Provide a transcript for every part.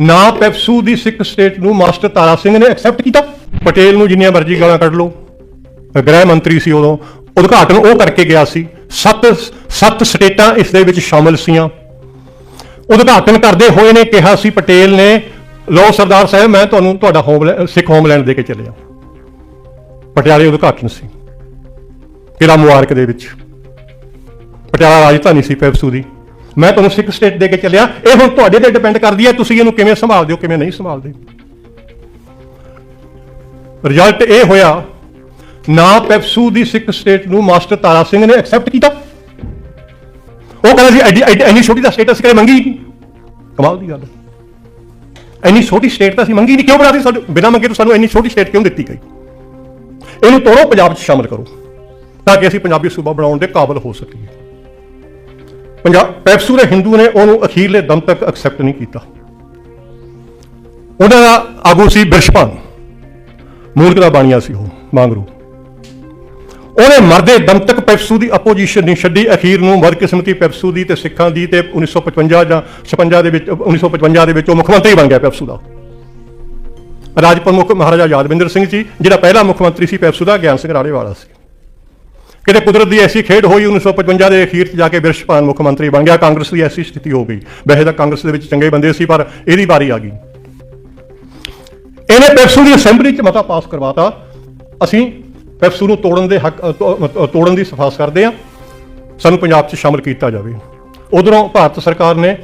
ਨਾ ਪੈਪਸੂ ਦੀ ਸਿੱਖ ਸਟੇਟ ਨੂੰ ਮਾਸਟਰ ਤਾਰਾ ਸਿੰਘ ਨੇ ਐਕਸੈਪਟ ਕੀਤਾ। ਪਟੇਲ ਨੂੰ ਜਿੰਨੀਆਂ ਮਰਜ਼ੀ ਗਾਲਾਂ ਕੱਢ ਲਓ। ਗ੍ਰਹਿ ਮੰਤਰੀ ਸੀ ਉਦੋਂ। ਉਦਘਾਟਨ ਉਹ ਕਰਕੇ ਗਿਆ ਸੀ। ਸੱਤ ਸੱਤ ਸਟੇਟਾਂ ਇਸ ਦੇ ਵਿੱਚ ਸ਼ਾਮਲ ਸੀਆਂ। ਉਦਘਾਟਨ ਕਰਦੇ ਹੋਏ ਨੇ ਕਿਹਾ ਸੀ ਪਟੇਲ ਨੇ ਲੋ ਸਰਦਾਰ ਸਾਹਿਬ, ਮੈਂ ਤੁਹਾਨੂੰ ਤੁਹਾਡਾ ਹੋਮ ਸਿੱਖ ਹੋਮਲੈਂਡ ਦੇ ਕੇ ਚੱਲਿਆ। ਪਟਿਆਲੇ ਉਦਘਾਟਨ ਸੀ। ਕਿਲਾ ਮੁਬਾਰਕ ਦੇ ਵਿੱਚ। ਪਟਿਆਲਾ ਰਾਜਧਾਨੀ ਸੀ ਪੈਪਸੂ ਦੀ। ਮੈਂ ਤੁਹਾਨੂੰ ਸਿੱਖ ਸਟੇਟ ਦੇ ਕੇ ਚੱਲਿਆ। ਇਹ ਹੁਣ ਤੁਹਾਡੇ ਤੇ ਡਿਪੈਂਡ ਕਰਦੀ ਹੈ। ਤੁਸੀਂ ਇਹਨੂੰ ਕਿਵੇਂ ਸੰਭਾਲਦੇ ਹੋ, ਕਿਵੇਂ ਨਹੀਂ ਸੰਭਾਲਦੇ? ਰਿਜ਼ਲਟ ਇਹ ਹੋਇਆ, ਨਾ ਪੈਪਸੂ ਦੀ ਸਿੱਖ ਸਟੇਟ ਨੂੰ ਮਾਸਟਰ ਤਾਰਾ ਸਿੰਘ ਨੇ ਐਕਸੈਪਟ ਕੀਤਾ। ਉਹ ਕਹਿੰਦਾ ਸੀ, ਐਡੀ ਐਡੀ- ਇੰਨੀ ਛੋਟੀ ਦਾ ਸਟੇਟਸ ਕਰੇ ਮੰਗੀ ਕਮਾਲ ਦੀ ਗੱਲ ਹੈ। ਇੰਨੀ ਛੋਟੀ ਸਟੇਟ ਤਾਂ ਅਸੀਂ ਮੰਗੀ ਨਹੀਂ। ਕਿਉਂ ਬਣਾਤੀ ਸਾਨੂੰ ਬਿਨਾਂ ਮੰਗੇ ਤੋਂ ਸਾਨੂੰ ਇੰਨੀ ਛੋਟੀ ਸਟੇਟ ਕਿਉਂ ਦਿੱਤੀ ਗਈ? ਇਹਨੂੰ ਤੋੜੋ, ਪੰਜਾਬ 'ਚ ਸ਼ਾਮਲ ਕਰੋ, ਤਾਂ ਕਿ ਅਸੀਂ ਪੰਜਾਬੀ ਸੂਬਾ ਬਣਾਉਣ ਦੇ ਕਾਬਿਲ ਹੋ ਸਕੀਏ। ਪੰਜਾਬ, ਪੈਪਸੂ ਦੇ ਹਿੰਦੂ ਨੇ ਉਹਨੂੰ ਅਖੀਰਲੇ ਦਮ ਤੱਕ ਐਕਸੈਪਟ ਨਹੀਂ ਕੀਤਾ। ਉਹਨਾਂ ਦਾ ਆਗੂ ਸੀ ਬਿਰਸ਼ਪਾਨ। ਮੂਲਕ ਦਾ ਬਾਣੀਆ ਸੀ ਉਹ, ਮੰਗਰੂ। ਉਹਨੇ ਮਰਦੇ ਦਮ ਤੱਕ ਪੈਪਸੂ ਦੀ ਆਪੋਜੀਸ਼ਨ ਨਹੀਂ ਛੱਡੀ। ਅਖੀਰ ਨੂੰ ਬਦਕਿਸਮਤੀ ਪੈਪਸੂ ਦੀ ਤੇ ਸਿੱਖਾਂ ਦੀ ਤੇ 1955 ਜਾਂ 56 ਦੇ ਵਿੱਚ 1955 ਦੇ ਵਿੱਚ ਉਹ ਮੁੱਖ ਮੰਤਰੀ ਬਣ ਗਿਆ ਪੈਪਸੂ ਦਾ। ਰਾਜ ਪ੍ਰਮੁੱਖ ਮਹਾਰਾਜਾ ਯਾਦਵਿੰਦਰ ਸਿੰਘ ਜੀ, ਜਿਹੜਾ ਪਹਿਲਾ ਮੁੱਖ ਮੰਤਰੀ ਸੀ ਪੈਪਸੂ ਦਾ, ਗਿਆਨ ਸਿੰਘ ਰਾੜੇਵਾਲਾ ਸੀ। ਕਿਤੇ ਕੁਦਰਤ ਦੀ ਐਸੀ ਖੇਡ ਹੋਈ 1955 ਦੇ ਅਖੀਰ 'ਚ ਜਾ ਕੇ ਬਿਰਸ਼ਪਾਨ ਮੁੱਖ ਮੰਤਰੀ ਬਣ ਗਿਆ। ਕਾਂਗਰਸ ਦੀ ਐਸੀ ਸਥਿਤੀ ਹੋ ਗਈ। ਵੈਸੇ ਤਾਂ ਕਾਂਗਰਸ ਦੇ ਵਿੱਚ ਚੰਗੇ ਬੰਦੇ ਸੀ, ਪਰ ਇਹਦੀ ਵਾਰੀ ਆ ਗਈ। ਇਹਨੇ ਪੈਪਸੂ ਦੀ ਅਸੈਂਬਲੀ 'ਚ ਮਤਾ ਪਾਸ ਕਰਵਾਤਾ। ਅਸੀਂ ਪੈਪਸੂ ਨੂੰ ਤੋੜਨ ਦੇ ਹੱਕ ਤੋੜਨ ਦੀ ਸਿਫਾਰਿਸ਼ ਕਰਦੇ ਹਾਂ। ਸਾਨੂੰ ਪੰਜਾਬ 'ਚ ਸ਼ਾਮਲ ਕੀਤਾ ਜਾਵੇ। ਉਧਰੋਂ ਭਾਰਤ ਸਰਕਾਰ ਨੇ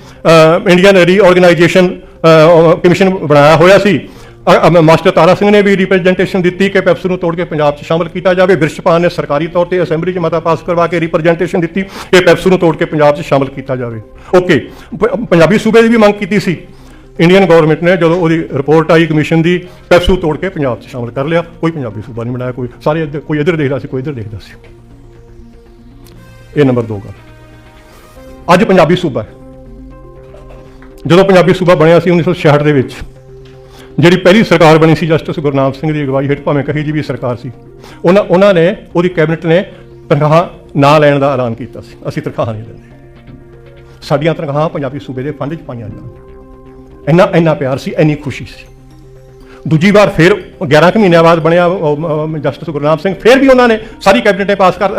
ਇੰਡੀਅਨ ਰੀਆਰਗੇਨਾਈਜੇਸ਼ਨ ਕਮਿਸ਼ਨ ਬਣਾਇਆ ਹੋਇਆ ਸੀ। ਮਾਸਟਰ ਤਾਰਾ ਸਿੰਘ ਨੇ ਵੀ ਰਿਪਰੈਜ਼ੈਂਟੇਸ਼ਨ ਦਿੱਤੀ ਕਿ ਪੈਪਸੂ ਨੂੰ ਤੋੜ ਕੇ ਪੰਜਾਬ 'ਚ ਸ਼ਾਮਲ ਕੀਤਾ ਜਾਵੇ। ਬਿਰਸ਼ਪਾਨ ਨੇ ਸਰਕਾਰੀ ਤੌਰ ਤੇ ਅਸੈਂਬਲੀ 'ਚ ਮਤਾ ਪਾਸ ਕਰਵਾ ਕੇ ਰਿਪਰੈਜ਼ੈਂਟੇਸ਼ਨ ਦਿੱਤੀ ਕਿ ਪੈਪਸੂ ਨੂੰ ਤੋੜ ਕੇ ਪੰਜਾਬ 'ਚ ਸ਼ਾਮਲ ਕੀਤਾ ਜਾਵੇ। ਓਕੇ ਪ- ਪੰਜਾਬੀ ਸੂਬੇ ਦੀ ਵੀ ਮੰਗ ਕੀਤੀ ਸੀ। ਇੰਡੀਅਨ ਗਵਰਨਮੈਂਟ ਨੇ ਜਦੋਂ ਉਹਦੀ ਰਿਪੋਰਟ ਆਈ ਕਮਿਸ਼ਨ ਦੀ ਪੈਪਸੂ ਤੋੜ ਕੇ ਪੰਜਾਬ 'ਚ ਸ਼ਾਮਲ ਕਰ ਲਿਆ। ਕੋਈ ਪੰਜਾਬੀ ਸੂਬਾ ਨਹੀਂ ਬਣਾਇਆ, ਕੋਈ ਸਾਰੇ ਇੱਧਰ- ਕੋਈ ਇੱਧਰ ਦੇਖਦਾ ਸੀ, ਕੋਈ ਇੱਧਰ ਦੇਖਦਾ ਸੀ। ਇਹ ਨੰਬਰ 2 ਗੱਲ। ਅੱਜ ਪੰਜਾਬੀ ਸੂਬਾ ਜਦੋਂ ਪੰਜਾਬੀ ਸੂਬਾ ਬਣਿਆ ਸੀ 1966 ਦੇ ਵਿੱਚ ਜਿਹੜੀ ਪਹਿਲੀ ਸਰਕਾਰ ਬਣੀ ਸੀ ਜਸਟਿਸ ਗੁਰਨਾਮ ਸਿੰਘ ਦੀ ਅਗਵਾਈ ਹੇਠ, ਭਾਵੇਂ ਕਹੀ ਜੀ ਵੀ ਸਰਕਾਰ ਸੀ, ਉਹਨਾਂ ਉਹਨਾਂ ਨੇ, ਉਹਦੀ ਕੈਬਨਿਟ ਨੇ ਤਨਖਾਹਾਂ ਨਾ ਲੈਣ ਦਾ ਐਲਾਨ ਕੀਤਾ ਸੀ। ਅਸੀਂ ਤਨਖਾਹਾਂ ਨਹੀਂ ਲੈਂਦੇ। ਸਾਡੀਆਂ ਤਨਖਾਹਾਂ ਪੰਜਾਬੀ ਸੂਬੇ ਦੇ ਫੰਡ 'ਚ ਪਾਈਆਂ ਜਾਣ ਇੰਨਾ ਇੰਨਾ ਪਿਆਰ ਸੀ, ਇੰਨੀ ਖੁਸ਼ੀ ਸੀ। ਦੂਜੀ ਵਾਰ ਫਿਰ 11 ਕੁ ਮਹੀਨਿਆਂ ਬਾਅਦ ਬਣਿਆ ਜਸਟਿਸ ਗੁਰਨਾਮ ਸਿੰਘ, ਫਿਰ ਵੀ ਉਹਨਾਂ ਨੇ ਸਾਰੀ ਕੈਬਨਿਟ ਨੇ ਪਾਸ ਕਰ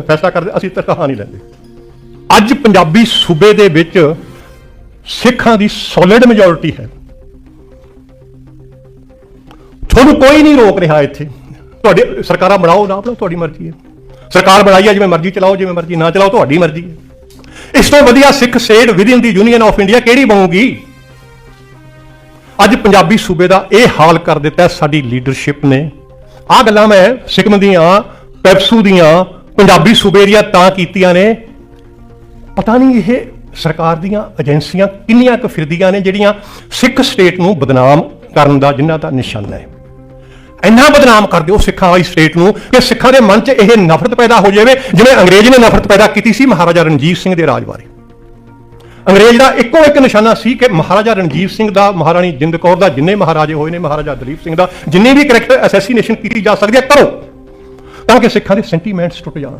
ਫੈਸਲਾ ਕਰ ਅਸੀਂ ਤਨਖਾਹਾਂ ਨਹੀਂ ਲੈਂਦੇ। ਅੱਜ ਪੰਜਾਬੀ ਸੂਬੇ ਦੇ ਵਿੱਚ ਸਿੱਖਾਂ ਦੀ ਸੋਲਿਡ ਮੈਜੋਰਿਟੀ ਹੈ। ਤੁਹਾਨੂੰ ਕੋਈ ਨਹੀਂ ਰੋਕ ਰਿਹਾ ਇੱਥੇ। ਤੁਹਾਡੇ ਸਰਕਾਰਾਂ ਬਣਾਓ ਨਾ ਬਣਾਓ ਤੁਹਾਡੀ ਮਰਜ਼ੀ ਹੈ। ਸਰਕਾਰ ਬਣਾਈ ਹੈ ਜਿਵੇਂ ਮਰਜ਼ੀ ਚਲਾਓ, ਜਿਵੇਂ ਮਰਜ਼ੀ ਨਾ ਚਲਾਓ, ਤੁਹਾਡੀ ਮਰਜ਼ੀ ਹੈ। ਇਸ ਤੋਂ ਵਧੀਆ Sikh state within the union of India ਕਿਹੜੀ ਬਣੂਗੀ? ਅੱਜ ਪੰਜਾਬੀ ਸੂਬੇ ਦਾ ਇਹ ਹਾਲ ਕਰ ਦਿੱਤਾ ਸਾਡੀ ਲੀਡਰਸ਼ਿਪ ਨੇ। ਆਹ ਗੱਲਾਂ ਮੈਂ ਸਿੱਕਮ ਦੀਆਂ, ਪੈਪਸੂ ਦੀਆਂ, ਪੰਜਾਬੀ ਸੂਬੇ ਦੀਆਂ ਤਾਂ ਕੀਤੀਆਂ ਨੇ। ਪਤਾ ਨਹੀਂ ਇਹ ਸਰਕਾਰ ਦੀਆਂ ਏਜੰਸੀਆਂ ਕਿੰਨੀਆਂ ਕੁ ਫਿਰਦੀਆਂ ਨੇ, ਜਿਹੜੀਆਂ ਸਿੱਖ ਸਟੇਟ ਨੂੰ ਬਦਨਾਮ ਕਰਨ ਦਾ ਜਿਨ੍ਹਾਂ ਦਾ ਨਿਸ਼ਾਨਾ ਹੈ। ਇੰਨਾ ਬਦਨਾਮ ਕਰ ਦਿਓ ਸਿੱਖਾਂ ਵਾਲੀ ਸਟੇਟ ਨੂੰ ਕਿ ਸਿੱਖਾਂ ਦੇ ਮਨ 'ਚ ਇਹ ਨਫ਼ਰਤ ਪੈਦਾ ਹੋ ਜਾਵੇ, ਜਿਵੇਂ ਅੰਗਰੇਜ਼ ਨੇ ਨਫ਼ਰਤ ਪੈਦਾ ਕੀਤੀ ਸੀ ਮਹਾਰਾਜਾ ਰਣਜੀਤ ਸਿੰਘ ਦੇ ਰਾਜ ਬਾਰੇ। ਅੰਗਰੇਜ਼ ਦਾ ਇੱਕੋ ਇੱਕ ਨਿਸ਼ਾਨਾ ਸੀ ਕਿ ਮਹਾਰਾਜਾ ਰਣਜੀਤ ਸਿੰਘ ਦਾ, ਮਹਾਰਾਣੀ ਜਿੰਦ ਕੌਰ ਦਾ, ਜਿੰਨੇ ਮਹਾਰਾਜੇ ਹੋਏ ਨੇ, ਮਹਾਰਾਜਾ ਦਲੀਪ ਸਿੰਘ ਦਾ, ਜਿੰਨੀ ਵੀ ਕਰੈਕਟਰ ਅਸੈਸੀਨੇਸ਼ਨ ਕੀਤੀ ਜਾ ਸਕਦੀ ਹੈ, ਕਰੋ। ਤਾਂ ਕਿ ਸਿੱਖਾਂ ਦੇ ਸੈਂਟੀਮੈਂਟਸ ਟੁੱਟ ਜਾਣ।